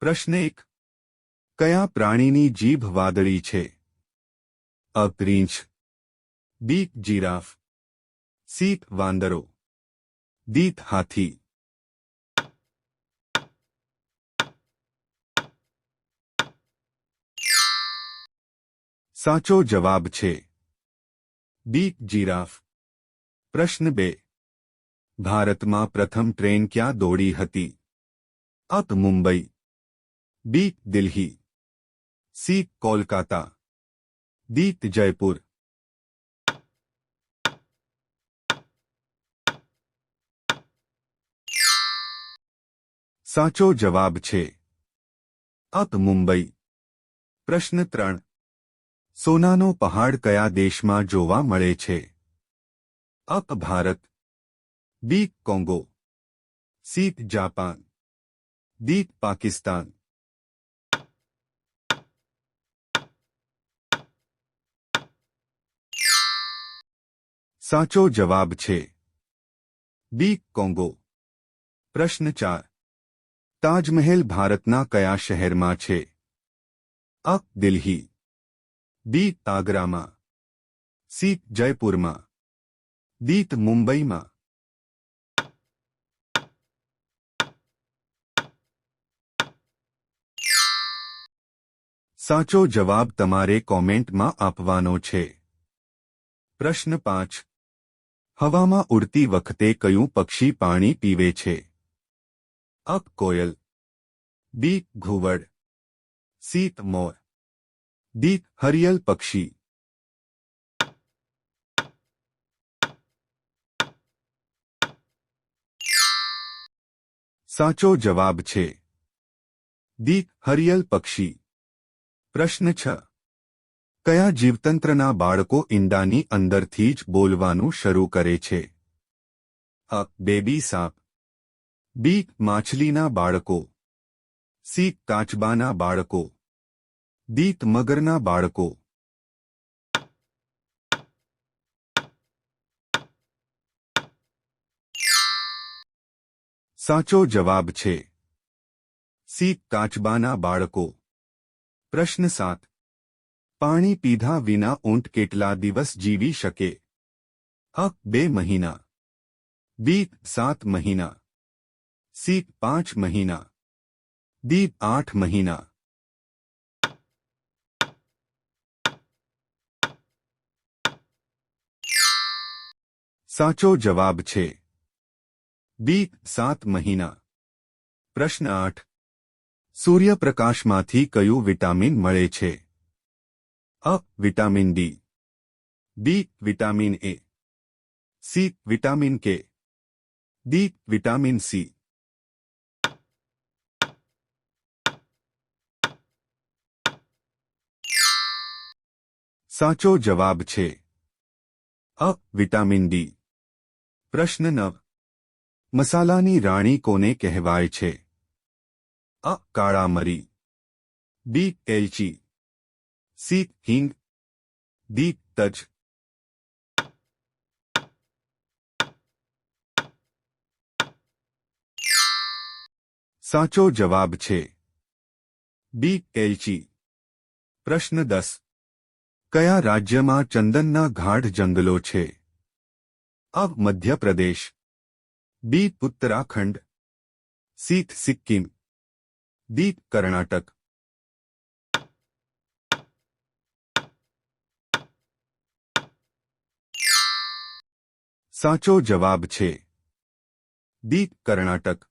પ્રશ્ન એક. કયા પ્રાણીની જીભ વાદળી છે? અ રીંછ બી, જીરાફ. સી, વાંદરો. દીત હાથી. સાચો જવાબ છે. B, giraffe. પ્રશ્ન બે. ભારતમાં પ્રથમ ટ્રેન ક્યાં દોડી હતી? A Mumbai. B Delhi C Kolkata D Jaipur સાચો જવાબ છે અપ મુંબઈ પ્રશ્ન ત્રણ સોનાનો પહાડ કયા દેશમાં જોવા મળે છે A Bharat B Congo C Japan D Pakistan સાચો જવાબ છે બી કોંગો પ્રશ્ન ચાર તાજમહેલ ભારતના કયા શહેરમાં છે અ દિલ્હી બી આગ્રામાં સી જયપુરમાં દીત મુંબઈમાં સાચો જવાબ તમારે કોમેન્ટમાં આપવાનો છે પ્રશ્ન પાંચ હવામાં ઉડતી વખતે કયું પક્ષી પાણી પીવે છે? અપ કોયલ. બી, ઘુવડ. સીત મોર. દી હરિયલ પક્ષી. સાચો જવાબ છે. દી હરિયલ પક્ષી. પ્રશ્ન છ. કયા જીવતંત્રના બાળકો ઈંડાની અંદરથી જ બોલવાનું શરૂ કરે છે? અ બેબી સાપ. બી, માછલીના બાળકો. સી, કાચબાના બાળકો. દીત મગરના બાળકો. સાચો જવાબ છે. સી, કાચબાના બાળકો. પ્રશ્ન સાત. પાણી પીધા વિના ઊંટ કેટલા દિવસ જીવી શકે? અ બે મહિના. બી સાત મહિના. સી પાંચ મહિના. દી આઠ મહિના. સાચો જવાબ છે. બી સાત મહિના. પ્રશ્ન આઠ. સૂર્યપ્રકાશમાંથી કયું વિટામિન મળે છે? A vitamin D. B vitamin A. C vitamin K. D vitamin C. સાચો જવાબ છે. A vitamin D. પ્રશ્ન નવ. મસાલાની રાણી કોને કહેવાય છે? અ કાળા મરી બી એલચી. સી હિંગ દી તજ સાચો જવાબ છે બી એલચી પ્રશ્ન દસ કયા રાજ્યમાં ચંદનના ગાઢ જંગલો છે A Madhya Pradesh B Uttarakhand C Sikkim D Karnataka સાચો જવાબ છે. દી કર્ણાટક.